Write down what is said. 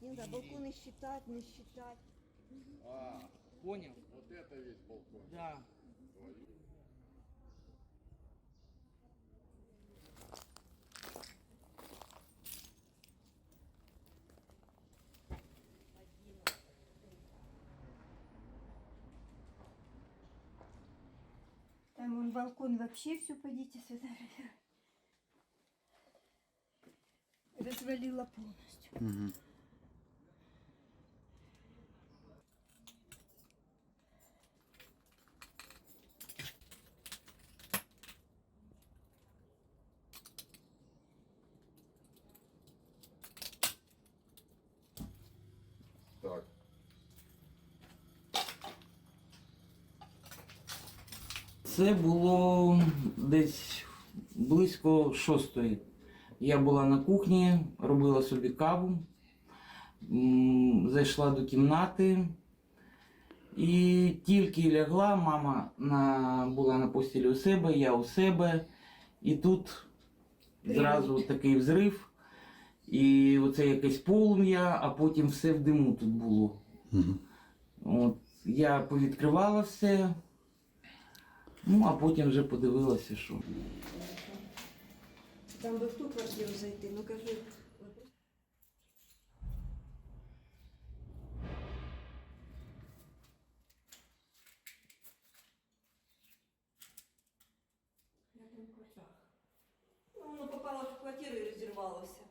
Не знаю, балконы считать, не считать. А, Понял? вот это весь балкон. Да. Твою. Там он балкон вообще все, пойдите сфотографировать. Развалила полностью. Так, Це було десь близько шостої. Я була на кухні, робила собі каву, зайшла до кімнати і тільки лягла, мама на, була на постілі у себе, я у себе. І тут зразу такий взрив, і оце якесь полум'я, а потім все в диму тут було. От, я повідкривала все. Ну, а потім вже подивилася, що. Там би в ту квартиру зайти, ну кажи. Воно ну, попало в квартиру і розірвалося.